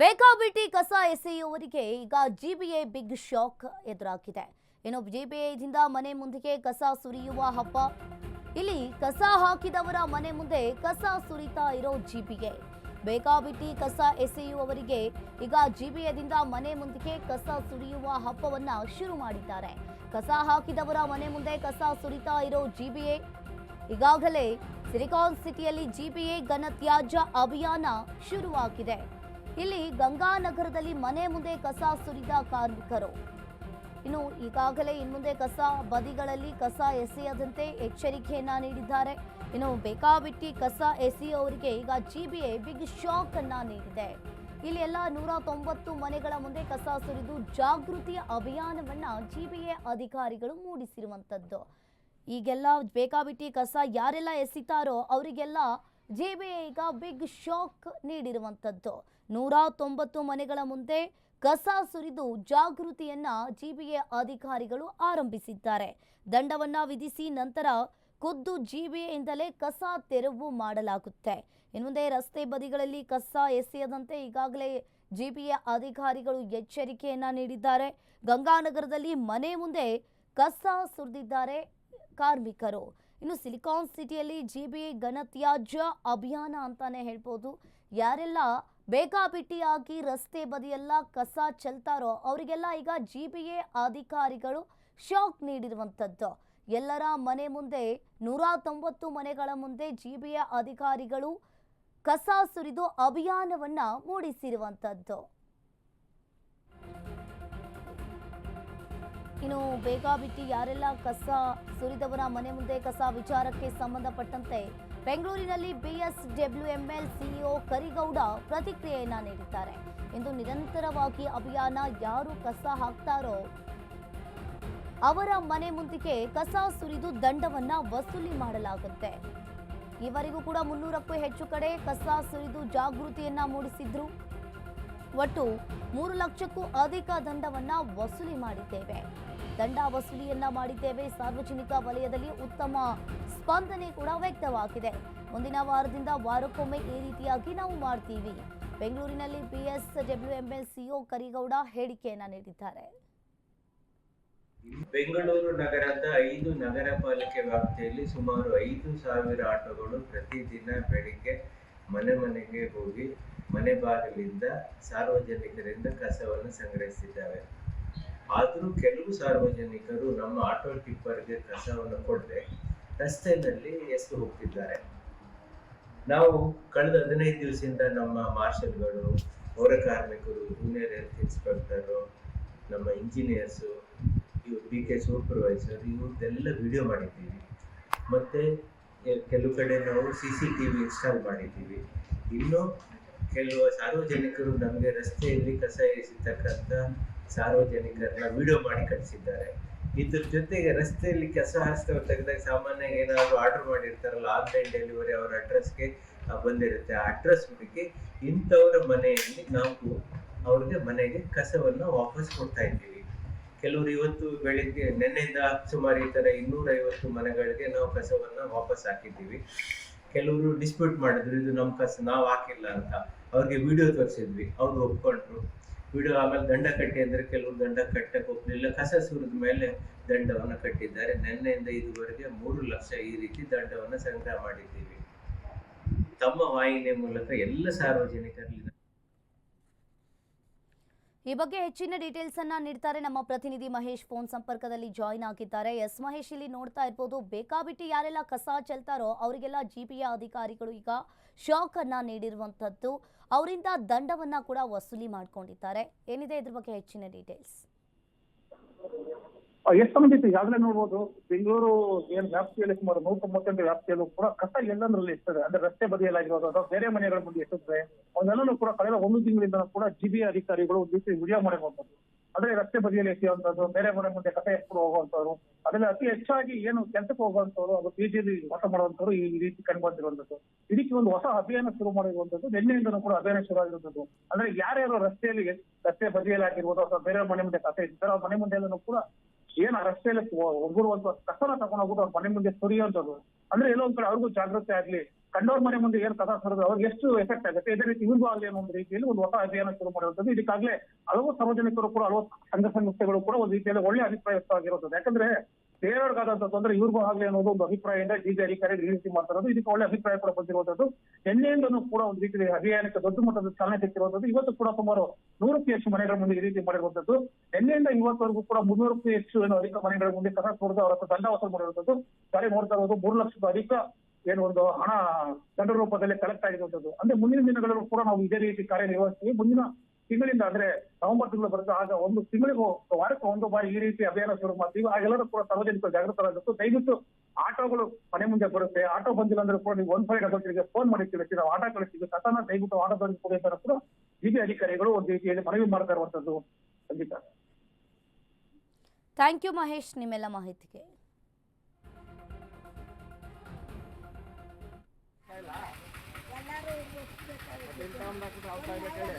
ಬೇಕಾಬಿಟ್ಟಿ ಕಸ ಎಸೆಯುವವರಿಗೆ ಈಗ ಜಿಬಿಎ ಬಿಗ್ ಶಾಕ್ ಎದುರಾಗಿದೆ. ಇನ್ನು ಜಿಬಿಎದಿಂದ ಮನೆ ಮುಂದಕ್ಕೆ ಕಸ ಸುರಿಯುವ ಹಬ್ಬ. ಇಲ್ಲಿ ಕಸ ಹಾಕಿದವರ ಮನೆ ಮುಂದೆ ಕಸ ಸುರಿತಾ ಇರೋ ಜಿಬಿಎ ಬೇಕಾಬಿಟ್ಟಿ ಕಸ ಎಸೆಯುವವರಿಗೆ ಈಗ ಜಿಬಿಎದಿಂದ ಮನೆ ಮುಂದಕ್ಕೆ ಕಸ ಸುರಿಯುವ ಹಬ್ಬವನ್ನ ಶುರು ಮಾಡಿದ್ದಾರೆ. ಕಸ ಹಾಕಿದವರ ಮನೆ ಮುಂದೆ ಕಸ ಸುರಿತಾ ಇರೋ ಜಿಬಿಎ ಈಗಾಗಲೇ ಸಿಲಿಕಾನ್ ಸಿಟಿಯಲ್ಲಿ ಜಿಬಿಎ ಘನತ್ಯಾಜ್ಯ ಅಭಿಯಾನ ಶುರುವಾಗಿದೆ. ಇಲ್ಲಿ ಗಂಗಾನಗರದಲ್ಲಿ ಮನೆ ಮುಂದೆ ಕಸ ಸುರಿದ ಕಾರ್ಮಿಕರು. ಇನ್ನು ಈಗಾಗಲೇ ಇನ್ಮುಂದೆ ಕಸ ಬದಿಗಳಲ್ಲಿ ಕಸ ಎಸೆಯದಂತೆ ಎಚ್ಚರಿಕೆಯನ್ನ ನೀಡಿದ್ದಾರೆ. ಇನ್ನು ಬೇಕಾಬಿಟ್ಟಿ ಕಸ ಎಸೆಯುವವರಿಗೆ ಈಗ ಜಿಬಿಎ ಬಿಗ್ ಶಾಕ್ ಅನ್ನ ನೀಡಿದೆ. ಇಲ್ಲಿ ಎಲ್ಲ ನೂರ ತೊಂಬತ್ತು ಮನೆಗಳ ಮುಂದೆ ಕಸ ಸುರಿದು ಜಾಗೃತಿ ಅಭಿಯಾನವನ್ನ ಜಿಬಿಎ ಅಧಿಕಾರಿಗಳು ಮೂಡಿಸಿರುವಂತದ್ದು. ಈಗೆಲ್ಲ ಬೇಕಾಬಿಟ್ಟಿ ಕಸ ಯಾರೆಲ್ಲ ಎಸಿತಾರೋ ಅವರಿಗೆಲ್ಲ ಜೆಬಿಎ ಈಗ ಬಿಗ್ ಶಾಕ್ ನೀಡಿರುವಂಥದ್ದು. ನೂರ ತೊಂಬತ್ತು ಮನೆಗಳ ಮುಂದೆ ಕಸ ಸುರಿದು ಜಾಗೃತಿಯನ್ನ ಜಿಬಿಎ ಅಧಿಕಾರಿಗಳು ಆರಂಭಿಸಿದ್ದಾರೆ. ದಂಡವನ್ನ ವಿಧಿಸಿ ನಂತರ ಖುದ್ದು ಜಿಬಿಎಯಿಂದಲೇ ಕಸ ತೆರವು ಮಾಡಲಾಗುತ್ತೆ. ಇನ್ನು ಮುಂದೆ ರಸ್ತೆ ಬದಿಗಳಲ್ಲಿ ಕಸ ಎಸೆಯದಂತೆ ಈಗಾಗಲೇ ಜಿಬಿಎ ಅಧಿಕಾರಿಗಳು ಎಚ್ಚರಿಕೆಯನ್ನ ನೀಡಿದ್ದಾರೆ. ಗಂಗಾನಗರದಲ್ಲಿ ಮನೆ ಮುಂದೆ ಕಸ ಸುರಿದಿದ್ದಾರೆ ಕಾರ್ಮಿಕರು. ಇನ್ನು ಸಿಲಿಕಾನ್ ಸಿಟಿಯಲ್ಲಿ ಜಿ ಬಿ ಘನತ್ಯಾಜ್ಯ ಅಭಿಯಾನ ಅಂತಾನೆ ಹೇಳ್ಬೋದು. ಯಾರೆಲ್ಲ ಬೇಕಾಬಿಟ್ಟಿಯಾಗಿ ರಸ್ತೆ ಬದಿಯೆಲ್ಲ ಕಸ ಚೆಲ್ತಾರೋ ಅವರಿಗೆಲ್ಲ ಈಗ ಜಿ ಬಿ ಎ ಅಧಿಕಾರಿಗಳು ಶಾಕ್ ನೀಡಿರುವಂಥದ್ದು. ಎಲ್ಲರ ಮನೆ ಮುಂದೆ, ನೂರ ತೊಂಬತ್ತು ಮನೆಗಳ ಮುಂದೆ ಜಿ ಬಿ ಎ ಅಧಿಕಾರಿಗಳು ಕಸ ಸುರಿದು ಅಭಿಯಾನವನ್ನು ಮೂಡಿಸಿರುವಂಥದ್ದು. ಇನ್ನು ಬೇಗ ಬಿಟ್ಟು ಯಾರೆಲ್ಲ ಕಸ ಸುರಿದವರ ಮನೆ ಮುಂದೆ ಕಸ ವಿಚಾರಕ್ಕೆ ಸಂಬಂಧಪಟ್ಟಂತೆ ಬೆಂಗಳೂರಿನಲ್ಲಿ ಬಿಎಸ್ಡಬ್ಲ್ಯೂಎಂಎಲ್ ಸಿಇಒ ಕರಿಗೌಡ ಪ್ರತಿಕ್ರಿಯೆಯನ್ನ ನೀಡಿದ್ದಾರೆ. ಇಂದು ನಿರಂತರವಾಗಿ ಅಭಿಯಾನ ಯಾರು ಕಸ ಹಾಕ್ತಾರೋ ಅವರ ಮನೆ ಮುಂದಿಗೆ ಕಸ ಸುರಿದು ದಂಡವನ್ನ ವಸೂಲಿ ಮಾಡಲಾಗುತ್ತೆ. ಈವರೆಗೂ ಕೂಡ ಮುನ್ನೂರಕ್ಕೂ ಹೆಚ್ಚು ಕಡೆ ಕಸ ಸುರಿದು ಜಾಗೃತಿಯನ್ನ ಮೂಡಿಸಿದ್ರು. ಒಟ್ಟು ಮೂರು ಲಕ್ಷಕ್ಕೂ ಅಧಿಕ ದಂಡವನ್ನ ವಸೂಲಿ ಮಾಡಿದ್ದೇವೆ. ದಂಡ ವಸೂಲಿಯನ್ನ ಮಾಡಿದ್ದೇವೆ. ಸಾರ್ವಜನಿಕ ವಲಯದಲ್ಲಿ ಉತ್ತಮ ಸ್ಪಂದನೆ ಕೂಡ ವ್ಯಕ್ತವಾಗಿದೆ. ಮುಂದಿನ ವಾರದಿಂದ ವಾರಕ್ಕೊಮ್ಮೆ ಈ ರೀತಿಯಾಗಿ ನಾವು ಮಾಡ್ತೀವಿ. ಬೆಂಗಳೂರಿನಲ್ಲಿ ಬಿಎಸ್ ಡಬ್ಲ್ಯೂಎಂಎಲ್ ಸಿಒ ಕರಿಗೌಡ ಹೇಳಿಕೆಯನ್ನ ನೀಡಿದ್ದಾರೆ. ಬೆಂಗಳೂರು ನಗರದ ಐದು ನಗರ ಪಾಲಿಕೆ ವ್ಯಾಪ್ತಿಯಲ್ಲಿ ಸುಮಾರು ಐದು ಸಾವಿರ ಆಟೋಗಳು ಪ್ರತಿದಿನ ಬೆಳಿಗ್ಗೆ ಮನೆ ಮನೆಗೆ ಹೋಗಿ ಮನೆ ಬಾಗಿಲಿಂದ ಸಾರ್ವಜನಿಕರಿಂದ ಕಸವನ್ನು ಸಂಗ್ರಹಿಸಿದ್ದಾವೆ ಆದರೂ ಕೆಲವು ಸಾರ್ವಜನಿಕರು ನಮ್ಮ ಆಟೋ ಟಿಪ್ಪರ್ಗೆ ಕಸವನ್ನು ಕೊಡದೆ ರಸ್ತೆಯಲ್ಲಿ ಎಸೆದು ಹೋಗ್ತಿದ್ದಾರೆ. ನಾವು ಕಳೆದ ಹದಿನೈದು ದಿವಸದಿಂದ ನಮ್ಮ ಮಾರ್ಷಲ್ಗಳು, ಪೌರ ಕಾರ್ಮಿಕರು ಜೂನಿಯರ್ ಹೆಲ್ತ್ ಇನ್ಸ್ಪೆಕ್ಟರು ನಮ್ಮ ಇಂಜಿನಿಯರ್ಸು ಇವ್ರು ಬಿ ಕೆ ಸೂಪರ್ವೈಸರ್ ಇವ್ರದ್ದೆಲ್ಲ ವಿಡಿಯೋ ಮಾಡಿದ್ದೀವಿ. ಮತ್ತು ಕೆಲವು ಕಡೆ ನಾವು C C T V install ಮಾಡಿದ್ದೀವಿ. ಇನ್ನು ಕೆಲವು ಸಾರ್ವಜನಿಕರು ನಮಗೆ ರಸ್ತೆಯಲ್ಲಿ ಕಸ ಎಸಿತಕ್ಕಂಥ ಸಾರ್ವಜನಿಕರನ್ನ ವಿಡಿಯೋ ಮಾಡಿ ಕಳಿಸಿದ್ದಾರೆ. ಇದ್ರ ಜೊತೆಗೆ ರಸ್ತೆಯಲ್ಲಿ ಕಸ ಹಾಸ್ತವ ತೆಗೆದಾಗ ಸಾಮಾನ್ಯ ಏನಾದರೂ ಆರ್ಡರ್ ಮಾಡಿರ್ತಾರಲ್ಲ, ಆನ್ಲೈನ್ ಡೆಲಿವರಿ ಅವರ ಅಡ್ರೆಸ್ಗೆ ಬಂದಿರುತ್ತೆ. ಆ ಅಡ್ರೆಸ್ ಹುಡುಕಿ ಇಂಥವರ ಮನೆಯಲ್ಲಿ ನಾವು ಅವ್ರಿಗೆ ಮನೆಗೆ ಕಸವನ್ನು ವಾಪಸ್ ಕೊಡ್ತಾ ಇದ್ದೀವಿ. ಕೆಲವರು ಇವತ್ತು ಬೆಳಿಗ್ಗೆ ನಿನ್ನೆಯಿಂದ ಸುಮಾರು ಈ ತರ ಇನ್ನೂರೈವತ್ತು ಮನೆಗಳಿಗೆ ನಾವು ಕಸವನ್ನ ವಾಪಸ್ ಹಾಕಿದ್ದೀವಿ. ಕೆಲವರು ಡಿಸ್ಪ್ಯೂಟ್ ಮಾಡಿದ್ರು, ಇದು ನಮ್ಮ ಕಸ, ನಾವು ಹಾಕಿಲ್ಲ ಅಂತ. ಅವ್ರಿಗೆ ವಿಡಿಯೋ ತೋರಿಸಿದ್ವಿ, ಅವ್ರು ಒಪ್ಕೊಂಡ್ರು. ವಿಡಿಯೋ ಆಮೇಲೆ ದಂಡ ಕಟ್ಟಿ ಅಂದ್ರೆ ಕೆಲವರು ದಂಡ ಕಟ್ಟಕ್ಕೆ ಒಪ್ಪಲಿಲ್ಲ ಕಸ ಸುರಿದ ಮೇಲೆ ದಂಡವನ್ನು ಕಟ್ಟಿದ್ದಾರೆ. ನಿನ್ನೆಯಿಂದ ಇದುವರೆಗೆ ಮೂರು ಲಕ್ಷ ಈ ರೀತಿ ದಂಡವನ್ನು ಸಂಗ್ರಹ ಮಾಡಿದ್ದೀವಿ. ತಮ್ಮ ವಾಹಿನಿಯ ಮೂಲಕ ಎಲ್ಲ ಸಾರ್ವಜನಿಕರಲ್ಲಿ ಈ ಬಗ್ಗೆ ಹೆಚ್ಚಿನ ಡೀಟೇಲ್ಸ್ ಅನ್ನ ನೀಡ್ತಾರೆ ನಮ್ಮ ಪ್ರತಿನಿಧಿ ಮಹೇಶ್. ಫೋನ್ ಸಂಪರ್ಕದಲ್ಲಿ ಜಾಯಿನ್ ಆಗಿದ್ದಾರೆ. ಎಸ್ ಮಹೇಶ್, ಇಲ್ಲಿ ನೋಡ್ತಾ ಇರ್ಬೋದು, ಬೇಕಾಬಿಟ್ಟಿ ಯಾರೆಲ್ಲ ಕಸ ಚೆಲ್ತಾರೋ ಅವರಿಗೆಲ್ಲ ಜಿಪಿಯ ಅಧಿಕಾರಿಗಳು ಈಗ ಶಾಕ್ ಅನ್ನ ನೀಡಿರುವಂತದ್ದು ಅವರಿಂದ ದಂಡವನ್ನ ಕೂಡ ವಸೂಲಿ ಮಾಡ್ಕೊಂಡಿದ್ದಾರೆ. ಏನಿದೆ ಇದ್ರ ಬಗ್ಗೆ ಹೆಚ್ಚಿನ ಡೀಟೇಲ್ಸ್ ಎಷ್ಟು ಸಂಬಂಧಿತ ಈಗಾಗಲೇ ನೋಡ್ಬೋದು? ಬೆಂಗಳೂರು ಏನ್ ವ್ಯಾಪ್ತಿಯಲ್ಲಿ ಸುಮಾರು ನೂರ ತೊಂಬತ್ತೆಂಟು ವ್ಯಾಪ್ತಿಯಲ್ಲೂ ಕೂಡ ಕಸ ಎಲ್ಲಂದ್ರಲ್ಲಿ ಇರ್ತದೆ? ಅಂದ್ರೆ ರಸ್ತೆ ಬದಿಯಲ್ಲಾಗಿರೋದು ಅಥವಾ ಬೇರೆ ಮನೆಗಳ ಮುಂದೆ ಎಷ್ಟಿದ್ರೆ ಅವನ್ನೆಲ್ಲನೂ ಕೂಡ ಕಳೆದ ಒಂದು ತಿಂಗಳಿಂದ ಕೂಡ ಜಿಬಿ ಅಧಿಕಾರಿಗಳು ಒಂದು ರೀತಿ ವಿಡಿಯೋ ಮಾಡಿರುವಂತದ್ದು ಅಂದ್ರೆ ರಸ್ತೆ ಬದಿಯಲ್ಲಿ ಎಸೆಯುವಂತದ್ದು ಬೇರೆ ಮನೆ ಮುಂದೆ ಕಸ ಎತ್ಕೊಂಡು ಹೋಗುವಂತವ್ರು ಅದ್ರಲ್ಲಿ ಅತಿ ಹೆಚ್ಚಾಗಿ ಏನು ಕೆಲಸಕ್ಕೆ ಹೋಗುವಂತವ್ರು ಅದು ಪಿಜಿಲಿ ವಾಸ ಮಾಡುವಂತವ್ರು ಈ ರೀತಿ ಕಂಡು ಬಂದಿರುವಂತದ್ದು ಇದಕ್ಕೆ ಒಂದು ಹೊಸ ಅಭಿಯಾನ ಶುರು ಮಾಡಿರುವಂತದ್ದು ನಿನ್ನೆಯಿಂದನೂ ಕೂಡ ಅಭಿಯಾನ ಶುರು ಆಗಿರುವಂತದ್ದು ಅಂದ್ರೆ ಯಾರ್ಯಾರು ರಸ್ತೆಯಲ್ಲಿ ರಸ್ತೆ ಬದಿಯಲ್ಲಿ ಅಥವಾ ಬೇರೆ ಮನೆ ಮುಂದೆ ಕಸ ಇರ್ತಾರೆ ಆ ಮನೆ ಮುಂದೆ ಕೂಡ ಏನ್ ರಸ್ತೆಯಲ್ಲಿ ಒಬ್ಬರು ಕಸನ ತಗೊಂಡು ಹೋಗ್ಬಿಟ್ಟು ಅವ್ರ ಮನೆ ಮುಂದೆ ಸುರಿಯುವಂಥದ್ದು ಅಂದ್ರೆ ಏನೋ ಒಂದ್ ಕಡೆ ಅವ್ರಿಗೂ ಜಾಗೃತಿ ಆಗ್ಲಿ. ಕಂಡವ್ರ ಮನೆ ಮುಂದೆ ಏನ್ ಕಸ ಸುರಿದ್ರೆ ಅವ್ರಿಗೆ ಎಷ್ಟು ಎಫೆಕ್ಟ್ ಆಗುತ್ತೆ? ಇದೇ ರೀತಿ ಇವ್ರಿಗೂ ಆಗಲಿ ಅನ್ನೋ ಒಂದು ರೀತಿಯಲ್ಲಿ ಒಂದು ಹೊಸ ಅಭಿಯಾನ ಶುರು ಮಾಡಿರುವಂಥದ್ದು. ಇದಕ್ಕಾಗ್ಲೇ ಹಲವು ಸಾರ್ವಜನಿಕರು ಕೂಡ ಹಲವು ಸಂಘ ಸಂಸ್ಥೆಗಳು ಕೂಡ ಒಂದು ರೀತಿಯಲ್ಲಿ ಒಳ್ಳೆ ಅಭಿಪ್ರಾಯ ಯಾಕಂದ್ರೆ ಬೇರೆಯವ್ರಿಗಾದಂತ ತೊಂದರೆ ಇವ್ರಿಗೂ ಆಗಲಿ ಅನ್ನೋದು ಒಂದು ಅಭಿಪ್ರಾಯದಿಂದ ಡಿಜಿ ಅಧಿಕಾರಿ ರೀತಿ ಮಾಡ್ತಿರೋದು. ಇದಕ್ಕೆ ಒಳ್ಳೆ ಅಭಿಪ್ರಾಯ ಕೂಡ ಬಂದಿರುವಂತದ್ದು. ನಿನ್ನೆಯಿಂದನೂ ಕೂಡ ಒಂದು ರೀತಿ ಅಭಿಯಾನಕ್ಕೆ ದೊಡ್ಡ ಮಟ್ಟದ ಚಾಲನೆ ಸಿಕ್ಕಿರುವಂತದ್ದು ಇವತ್ತು ಕೂಡ ಸುಮಾರು ನೂರಕ್ಕೂ ಹೆಚ್ಚು ಮನೆಗಳ ಮುಂದೆ ಈ ರೀತಿ ಮಾಡಿರುವಂತದ್ದು. ನಿನ್ನೆಯಿಂದ ಇವತ್ತವರೆಗೂ ಕೂಡ ಮುನ್ನೂರಕ್ಕೂ ಹೆಚ್ಚು ಏನು ಅಧಿಕ ಮನೆಗಳ ಮುಂದೆ ಕಸ ಸುರಿದು ಅವರ ದಂಡ ವಸೂಲು ಮಾಡಿರುವಂತದ್ದು. ಸಾರಿ ನೋಡ್ತಾ ಇರೋದು ಮೂರು ಲಕ್ಷಕ್ಕೂ ಅಧಿಕ ಏನು ಒಂದು ಹಣ ದಂಡ ರೂಪದಲ್ಲಿ ಕಲೆಕ್ಟ್ ಆಗಿರುವಂತದ್ದು. ಅಂದ್ರೆ ಮುಂದಿನ ದಿನಗಳಲ್ಲೂ ಕೂಡ ನಾವು ಇದೇ ರೀತಿ ಕಾರ್ಯನಿರ್ವಹಿಸ್ತೀವಿ. ಮುಂದಿನ ತಿಂಗಳಿಂದ ಅಂದ್ರೆ ನವೆಂಬರ್ ತಿಂಗಳು ಬರುತ್ತೆ ಆಗ ಒಂದು ತಿಂಗಳಿಗೂ ವಾರಕ್ಕೆ ಒಂದು ಬಾರಿ ಈ ರೀತಿ ಅಭಿಯಾನ ಶುರು ಮಾಡ್ತೀವಿ. ಆಗೆಲ್ಲರೂ ಕೂಡ ಸಾರ್ವಜನಿಕರು ಜಾಗೃತರಾಗಬೇಕು ದಯವಿಟ್ಟು ಆಟೋಗಳು ಮನೆ ಮುಂದೆ ಬರುತ್ತೆ. ಆಟೋ ಬಂದಿಲ್ಲ ಅಂದ್ರೆ ಕೂಡ ನೀವು ಒಂದ್ ಫೈವ್ ಡಬಲ್ ತ್ರೀಗೆ ಫೋನ್ ಮಾಡಿ ತಿಳಿಸಿ ನಾವು ಆಟೋ ಕಳಿಸ್ತೀವಿ. ಸತನ ದಯವಿಟ್ಟು ಆಟೋದಲ್ಲಿ ಕೊಡಿ ಅಂತ ಕೂಡ ಜಿಬಿ ಅಧಿಕಾರಿಗಳು ಒಂದು ರೀತಿಯಲ್ಲಿ ಮನವಿ ಮಾಡ್ತಾ ಇರುವಂತದ್ದು ಖಂಡಿತ. ಥ್ಯಾಂಕ್ ಯು ಮಹೇಶ್ ನಿಮ್ಮೆಲ್ಲ ಮಾಹಿತಿಗೆ. ಎಲ್ಲರೂ